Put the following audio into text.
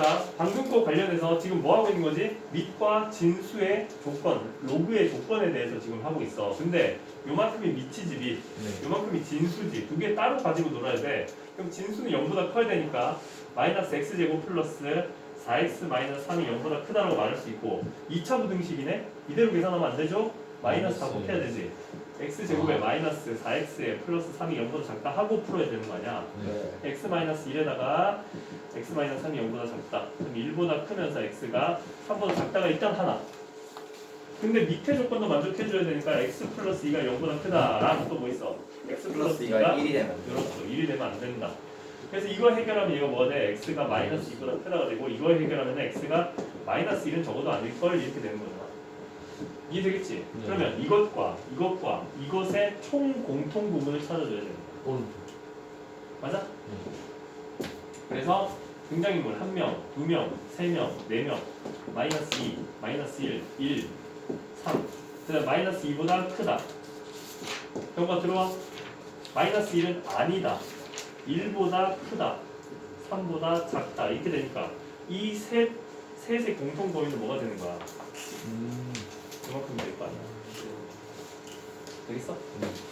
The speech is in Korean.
자, 방금 거 관련해서 지금 뭐 하고 있는 거지? 밑과 진수의 조건, 로그의 조건에 대해서 지금 하고 있어. 근데 요만큼이 밑이지 밑, 네. 요만큼이 진수지. 두 개 따로 가지고 놀아야 돼. 그럼 진수는 0보다 커야 되니까 마이너스 x제곱 플러스 4x 마이너스 3이 0보다 크다라고 말할 수 있고 2차 부등식이네? 이대로 계산하면 안 되죠? 마이너스 다 마이너스. 곱해야 되지. x제곱에 마이너스 4x에 플러스 3이 0보다 작다 하고 풀어야 되는 거 아니야? 네. x 마이너스 1에다가 x 마이너스 3이 0보다 작다. 그럼 1보다 크면서 x가 3보다 작다가 일단 하나. 근데 밑에 조건도 만족해줘야 되니까 x 플러스 2가 0보다 크다랑 또 뭐 있어? x 플러스 플러스 2가 2가 1이 되면 그렇죠. 1이 되면 안 된다. 그래서 이거 해결하면 얘가 뭐 돼? x가 마이너스 2보다 크다가 되고 이거 해결하면 x가 마이너스 1은 적어도 아닐 걸 이렇게 되는 거잖아. 이해되겠지? 네. 그러면 이것과 이것과 이것의 총 공통 부분을 찾아줘야 된다. 오른쪽. 맞아? 그래서 등장인물 한 명, 두 명, 세 명, 네 명, 마이너스 2, 마이너스 1, 1, 3. 그다음 마이너스 2보다 크다. 경과 들어와. 마이너스 1은 아니다. 1보다 크다. 3보다 작다. 이렇게 되니까 이 셋, 셋의 공통 범위는 뭐가 되는 거야? 아니야. 되겠어? 네.